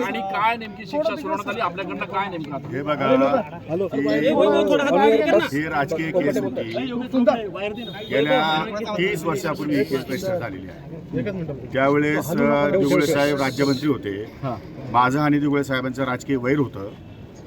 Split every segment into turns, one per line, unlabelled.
आणि काय नेमकी शिक्षा आली आपल्याकडनं काय नेमकं
हे बघा ही- राजकीय केस होती गेल्या तीस वर्षापूर्वी ही केस रजिस्टर झालेली आहे त्यावेळेस दुगळे साहेब राज्यमंत्री होते माझं आणि दुगळे साहेबांचं राजकीय वैर होतं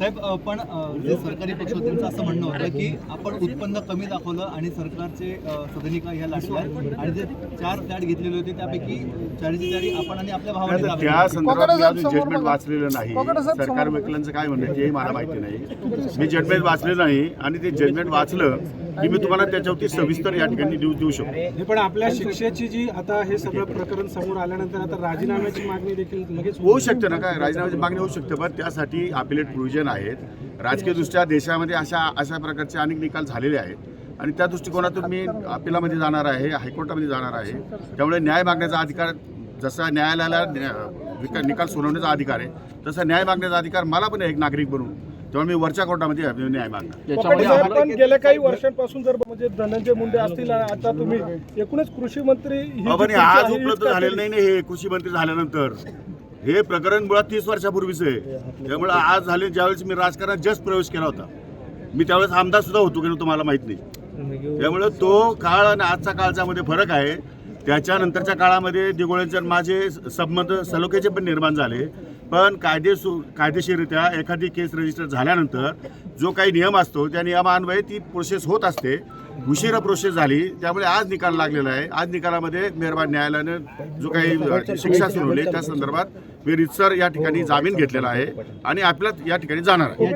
साहेब पण जे सरकारी पक्ष होते त्यांचं असं म्हणणं होतं की आपण उत्पन्न कमी दाखवलं आणि सरकारचे सदनिका ह्या लाटल्या आणि जे चार फ्लॅट घेतलेले होते त्यापैकी चाळीसचे चाळी आपण आणि आपल्या भावाने
त्या संदर्भात अजून जजमेंट वाचलेलं नाही. सरकार वकिलांचं काय म्हणणं तेही मला माहिती नाही. मी जजमेंट वाचलेलं नाही आणि ते जजमेंट वाचलं की मी तुम्हाला त्याच्यावरती सविस्तर या ठिकाणी देऊ देऊ शकतो.
हे पण आपल्या शिक्षेची जी आता हे सगळं प्रकरण समोर आल्यानंतर आता राजीनाम्याची मागणी देखील लगेच
होऊ शकते ना काय? राजीनाम्याची मागणी होऊ शकते पण त्यासाठी अपिलेट प्रोव्हिजन आहेत. राजकीयदृष्ट्या देशामध्ये अशा अशा प्रकारचे अनेक निकाल झालेले आहेत. आणि त्या दृष्टिकोनातून मी अपिलामध्ये जाणार आहे हायकोर्टामध्ये जाणार आहे. त्यामुळे न्याय मागण्याचा अधिकार जसा न्यायालयाला न्या- विका- निकाल सोडवण्याचा अधिकार आहे तसा न्याय मागण्याचा अधिकार मला पण आहे एक नागरिक बनून त्यामुळे मी वरच्या कोर्टामध्ये न्याय मागणार.
गेल्या काही वर्षांपासून जर म्हणजे धनंजय मुंडे असतील आता तुम्ही एकूणच कृषी मंत्री
आज उपलब्ध
का
झालेलं? नाही ना हे कृषी मंत्री झाल्यानंतर. हे प्रकरण मुळात तीस वर्षापूर्वीच आहे. त्यामुळे आज झाले ज्यावेळेस मी राजकारणात जस्ट प्रवेश केला होता. मी त्यावेळेस आमदार सुद्धा होतो की तुम्हाला माहीत नाही. त्यामुळे तो काळ आणि आजचा काळचा मध्ये फरक आहे. त्याच्यानंतरच्या काळामध्ये दिगोळ्यांचे आणि माझे संबंध सलोख्याचे पण निर्माण झाले. पण कायदेसू कायदेशीररित्या एखादी केस रजिस्टर झाल्यानंतर जो काही नियम असतो त्या नियमान्वये ती प्रोसेस होत असते. उशिरा प्रोसेस झाली. त्यामुळे आज निकाल लागलेला आहे. आज निकालामध्ये मेहरबान न्यायालयानं जो काही शिक्षा सुनावली त्या संदर्भात मी रितसर या ठिकाणी जामीन घेतलेला आहे आणि आपल्यात या ठिकाणी जाणार आहे.